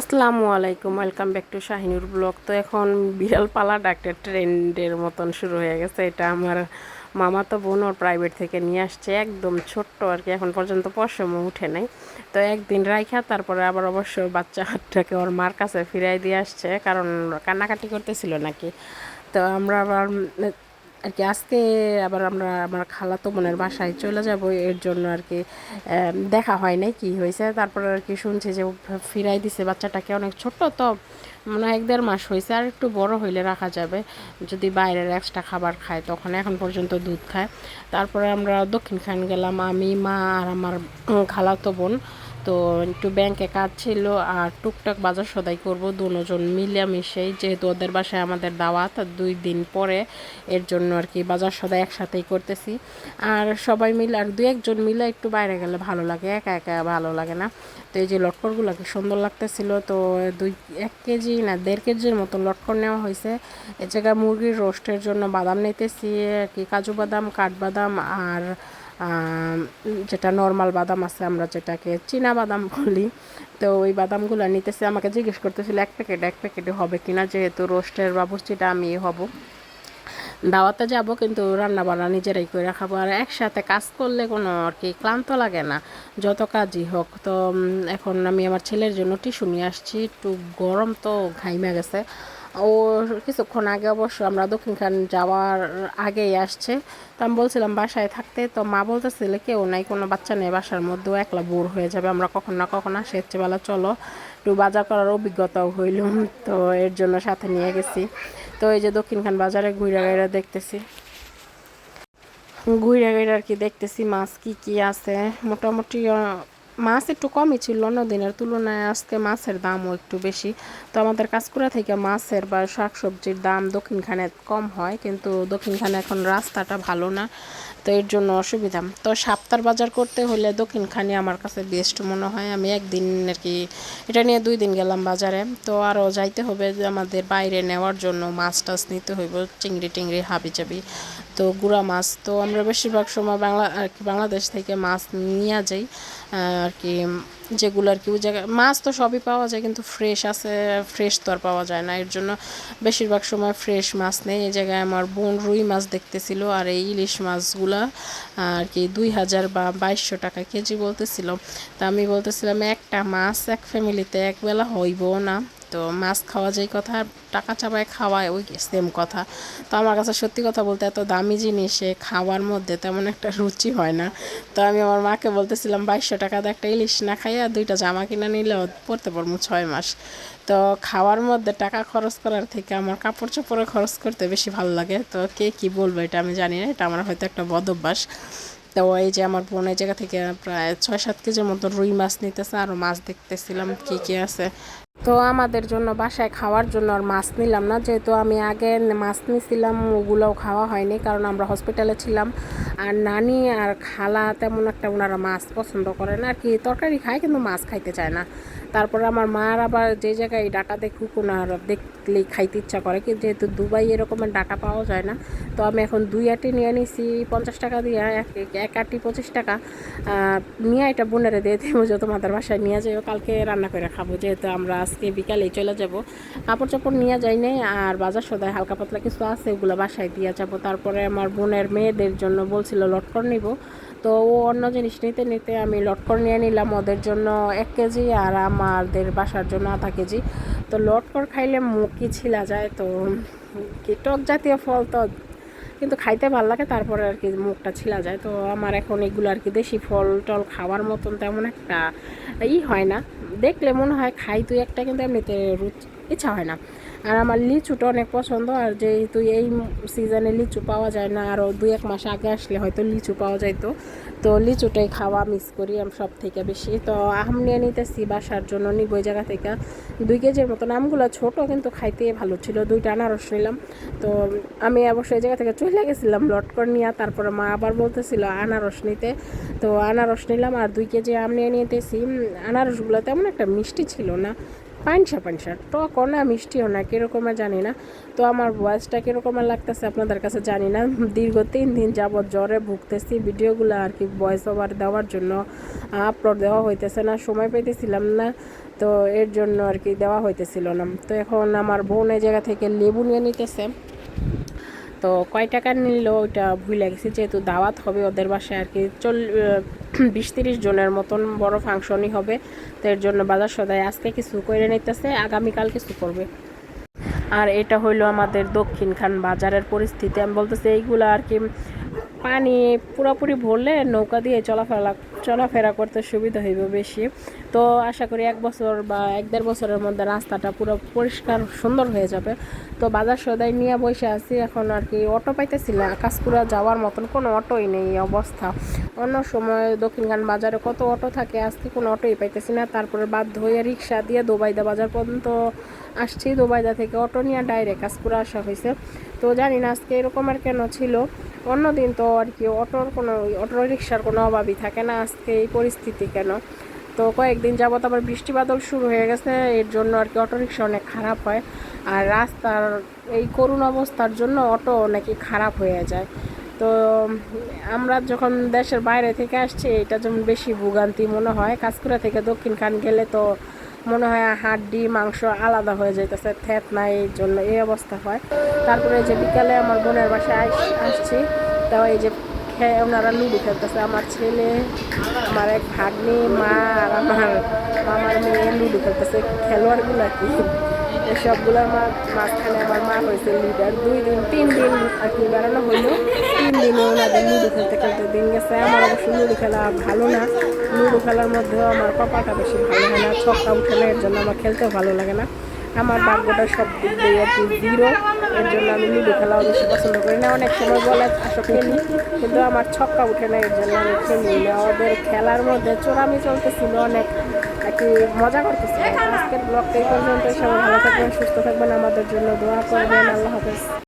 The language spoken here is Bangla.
আসসালামু আলাইকুম welcome back to Shahinur blog তো এখন বিড়াল পালাটা একটা ট্রেন্ডের মতন শুরু হয়ে গেছে। এটা আমার মামা তো বোন, ওর প্রাইভেট থেকে নিয়ে আসছে। একদম ছোট্ট আর কি, এখন পর্যন্ত পশম উঠে নাই। তো একদিন রাইখা, তারপরে আবার অবশ্য বাচ্চাটাকে ওর মার কাছে ফিরাই দিয়ে আসছে। কারণ কান্নাকাটি করতেছিল নাকি। তো আমরা আবার আর কি, আজকে আবার আমরা, আমার খালাতো বোনের বাসায় চলে যাব, এর জন্য আর কি দেখা হয় নাই কি হয়েছে। তারপর আর কি শুনছি যে ফিরাই দিছে, বাচ্চাটাকে অনেক ছোট তো, মনে এক দেড় মাস হয়েছে, আর একটু বড় হইলে রাখা যাবে। যদি বাইরের এক্সট্রা খাবার খায়, তখন এখন পর্যন্ত দুধ খায়। তারপরে আমরা দক্ষিণ খান গেলাম, আমি, মা আর আমার খালাতো বোন। তো একটু ব্যাংকে কাজ ছিল আর টুকটাক বাজার সদাই করব, দুজন মিলেমিশেই যেহেতু ওদের বাসায় আমাদের দাওয়াত, দুই দিন পরে এর জন্য আর কি বাজার সদাই একসাথেই করতেছি। আর সবাই মিলে, আর দু একজন মিলে একটু বাইরে গেলে ভালো লাগে, একা একা ভালো লাগে না। তো এই যে লটকরগুলো কি সুন্দর লাগতেছিল, তো দুই, এক কেজি না দেড় কেজির মতো লটকর নেওয়া হয়েছে। এ জায়গায় মুরগির রোস্টের জন্য বাদাম নিতেছি, আর কি কাজু বাদাম কাঠবাদাম আর যেটা নর্মাল বাদাম আছে, আমরা যেটাকে চীনা বাদাম বলি। তো ওই বাদামগুলো নিতেছে, আমাকে জিজ্ঞেস করতেছিল, এক প্যাকেট, এক প্যাকেটে হবে কিনা? যেহেতু রোস্টের বাবুর্চিটা আমি হব। দাওয়াতে যাব, কিন্তু রান্না বান্না নিজেরাই করে খাব। আর একসাথে কাজ করলে কোনো আর কি ক্লান্ত লাগে না, যত কাজই হোক। তো এখন আমি আমার ছেলের জন্য টিস্যু নিয়ে আসছি, একটু গরম তো ঘাইমে গেছে। ও কিছুক্ষণ আগে অবশ্য আমরা দক্ষিণখান যাওয়ার আগেই আসছে। তো আমি বলছিলাম, বাসায় থাকতে? তো মা বলতেছিল, কেউ নাই, কোনো বাচ্চা নেই, বাসার মধ্যেও একলা বোর হয়ে যাবে, আমরা কখন না কখন আসে হচ্ছে বেলা চলো। একটু বাজার করার অভিজ্ঞতাও হইল, তো এর জন্য সাথে নিয়ে গেছি। তো এই যে দক্ষিণখান বাজারে ঘুরে গাইরা দেখতেছি। ঘুরে ঘুরে আর কি দেখতেছি, মাছ কি কি আছে। মোটামুটি মাছ একটু কমই ছিল, অন্য দিনের তুলনায় আজকে মাছের দামও একটু বেশি। তো আমাদের কাজকুড়া থেকে মাছের বা শাকসবজির দাম দক্ষিণখানে কম হয়, কিন্তু দক্ষিণখানে এখন রাস্তাটা ভালো না, তো এর জন্য অসুবিধা। তো সাপ্তার বাজার করতে হলে দক্ষিণখানে আমার কাছে বেস্ট মনে হয়। আমি একদিন আর কি এটা নিয়ে দুই দিন গেলাম বাজারে। তো আরও যাইতে হবে যে আমাদের বাইরে নেওয়ার জন্য মাছ টাছ নিতে হইব, চিংড়ি টিংড়ি হাবি চাবি তো গুঁড়া মাছ, তো আমরা বেশিরভাগ সময় বাংলা, আর কি বাংলাদেশ থেকে মাছ নিয়ে যাই। আর কি যেগুলো আর কি, ওই জায়গায় মাছ তো সবই পাওয়া যায়, কিন্তু ফ্রেশ আছে ফ্রেশ তো আর পাওয়া যায় না। এর জন্য বেশিরভাগ সময় ফ্রেশ মাছ নেই। এই জায়গায় আমার বোন রুই মাছ দেখতেছিল আর এই ইলিশ মাছগুলা, আর কি দুই হাজার বা বাইশশো টাকা কেজি বলতেছিল। তা আমি বলতেছিলাম, একটা মাছ এক ফ্যামিলিতে একবেলা হইব না। তো মাছ খাওয়া যেই কথা টাকা চাপায় খাওয়ায় ওই সেম কথা। তো আমার কাছে সত্যি কথা বলতে এত দামি জিনিসে খাওয়ার মধ্যে তেমন একটা রুচি হয় না। তো আমি আমার মাকে বলতেছিলাম, বাইশশো টাকা দিয়ে একটা ইলিশ না খাইয়া দুইটা জামা কিনে নিলেও পরতে পারব ছয় মাস। তো খাওয়ার মধ্যে টাকা খরচ করার থেকে আমার কাপড় চোপড়ে খরচ করতে বেশি ভালো লাগে। তো কে কি বলবে এটা আমি জানি না, এটা আমার হয়তো একটা বদ অভ্যাস। তো এই যে আমার বোন এই জায়গা থেকে প্রায় ছয় সাত কেজির মতো রুই মাছ নিতেছে আরও মাছ দেখতেছিলাম কি কি আছে। তো আমাদের জন্য বাসায় খাওয়ার জন্য আর মাছ নিলাম না। যেহেতু আমি আগে মাছ নিছিলাম, ওগুলোও খাওয়া হয়নি কারণ আমরা হসপিটালে ছিলাম। আর নানি আর খালা তেমন একটা ওনারা মাছ পছন্দ করে না আর কি, তরকারি খায় কিন্তু মাছ খাইতে চায় না। তারপরে আমার মার আবার যে জায়গায় ডাটা দেখুক ওনার দেখলেই খাইতে ইচ্ছা করে, কিন্তু যেহেতু দুবাই এরকমের ডাটা পাওয়া যায় না, তো আমি এখন দুই আটি নিয়ে নিছি পঞ্চাশ টাকা দিয়ে, এক আটি পঁচিশ টাকা। নিয়ে এটা বোনেরে দিয়ে দেবো যে তোমাদের বাসায় নিয়ে যাব কালকে রান্না করে খাব, যেহেতু আমরা আজকে বিকালেই চলে যাব। কাপড় চাপড় নিয়ে যাই নাই, আর বাজার সদায় হালকা পাতলা কিছু আছে, ওগুলো বাসায় দিয়ে যাব। তারপরে আমার বোনের মেয়েদের জন্য বলছিল লটকর নিব। তো ও অন্য জিনিস নিতে নিতে আমি লটকর নিয়ে নিলাম ওদের জন্য এক কেজি আর আমাদের বাসার জন্য আধা কেজি। তো লটকর খাইলে মুখই ছিলা যায়, তো কি টক জাতীয় ফল তো। কিন্তু খাইতে ভালো লাগে, তারপরে আর কি মুখটা ছিলা যায়। তো আমার এখন এগুলো আর কি দেশি ফল টল খাওয়ার মতন তেমন একটা ই হয় না। দেখলে মনে হয় খাই তুই একটা, কিন্তু এমনিতে রুচি ইচ্ছা হয় না। আর আমার লিচুটা অনেক পছন্দ, আর যেহেতু এই সিজনে লিচু পাওয়া যায় না আরও দুই এক মাস আগে আসলে হয়তো লিচু পাওয়া যাইতো। তো তো লিচুটাই খাওয়া মিস করি আমি সব থেকে বেশি। তো আম নিয়ে নিতেছি বাসার জন্য, নিব ওই জায়গা থেকে। দুই কেজির মতন আমগুলো ছোট, কিন্তু খাইতে ভালো ছিল। দুইটা আনারস নিলাম। তো আমি অবশ্যই এই জায়গা থেকে চলে গেছিলাম লটকর নিয়ে, তারপরে মা আবার বলতেছিল আনারস নিতে। তো আনারস নিলাম, আর দুই কেজি আম নিয়ে নিতেছি। আনারসগুলো তেমন একটা মিষ্টি ছিল না। পানসা পানসা। টকও না মিষ্টিও না কীরকমের জানি না। তো আমার ভয়েসটা কীরকমের লাগতেছে আপনাদের কাছে জানি না। দীর্ঘ তিন দিন যাবৎ জ্বরে ভুগতেছি, ভিডিওগুলো আর কি ভয়েস ওভার দেওয়ার জন্য আপলোড দেওয়া হইতেছে না, সময় পেতেছিলাম না। তো এর জন্য আর কি দেওয়া হইতেছিল না। তো এখন আমার বোন এই জায়গা থেকে লেবু নিয়ে নিতেছে। তো কয় টাকা নিল, ওইটা ভুলে গেছি, যেহেতু দাওয়াত হবে ওদের বাসায় আর কি। চল বিশ তিরিশ জনের মতন বড় ফাংশনই হবে। তো এর জন্য বাজার সদায় আজকে কিছু করে নিতেছে আগামীকাল কিছু করবে। আর এটা হইল আমাদের দক্ষিণখান বাজারের পরিস্থিতি। আমি বলতেছি এইগুলো আর কি পানি পুরোপুরি ভরলে নৌকা দিয়ে চলাফেরা চলাফেরা করতে সুবিধা হইবে বেশি। তো আশা করি এক বছর বা এক দেড় বছরের মধ্যে রাস্তাটা পুরো পরিষ্কার, সুন্দর হয়ে যাবে। তো বাজার সদাই নিয়ে বসে আছি, এখন আর কি অটো পাইতেছি না আকাশপুরা যাওয়ার মতন কোনো অটোই নেই অবস্থা। অন্য সময় দক্ষিণখান বাজারে কত অটো থাকে, আজকে কোনো অটোই পাইতেছি না। তারপরে বাধ্য হয়ে রিক্সা দিয়ে দোবাইদা বাজার পর্যন্ত আসছি। দোবাইদা থেকে অটো নিয়ে ডাইরেক্ট কাজপুরা আসা হয়েছে তো জানি না, আজকে এরকম আর কেন ছিল? অন্যদিন তো আর কি, অটোর কোনো অটো রিক্সার কোনো অভাবই থাকে না আজকে এই পরিস্থিতি কেন? তো কয়েকদিন যাবত আবার বৃষ্টি বাদল শুরু হয়ে গেছে, এর জন্য আর কি অটো রিক্সা অনেক খারাপ হয়। আর রাস্তার এই করুণ অবস্থার জন্য অটো নাকি খারাপ হয়ে যায়। তো আমরা যখন দেশের বাইরে থেকে আসছি, এটা যেমন বেশি ভোগান্তি মনে হয়। কাজকুড়া থেকে দক্ষিণখান গেলে তো মনে হয় হাড্ডি, মাংস আলাদা হয়ে যাইতেছে, থেত নাই জন্য এই অবস্থা হয়। তারপরে যে বিকালে আমার বোনের বাসায় আস- আসছি, তো এই যে খেয়ে ওনারা লুডো খেলতেছে। আমার ছেলে, আমার এক ভাগ্নি, মা আর আমার মামার মেয়ে লুডো খেলতেছে। খেলোয়াড়গুলো কি? এসবগুলোর মা মাঝখানে আমার মা হয়েছে লিডার দুই দিন, তিন দিন আর কি বেড়ানো হইল। তিন দিনে ওনাদের লুডো খেলতে খেলতে দিন গেছে। আমার অবশ্য লুডো খেলা ভালো না। লুডো খেলার মধ্যেও আমার কপাটা বেশি ভালো হয় না। ছক্কা উঠে না এর জন্য আমার খেলতেও ভালো লাগে না। আমার ভাগ্যটা সব দিক দিয়ে জিরো এর জন্য আমি লুডো খেলাও বেশি পছন্দ করি না। অনেক সময় বলে, আসো খেলি। কিন্তু আমার ছক্কা উঠে না, এর জন্য আমি খেলি না। ওদের খেলার মধ্যে চোরামি চলতেছিল, অনেক আর মজা করতেছিল। আজকের ব্লগটা এই পর্যন্ত সবাই ভালো থাকবেন, সুস্থ থাকবেন। আমাদের জন্য দোয়া করবেন। আল্লাহ হাফেজ।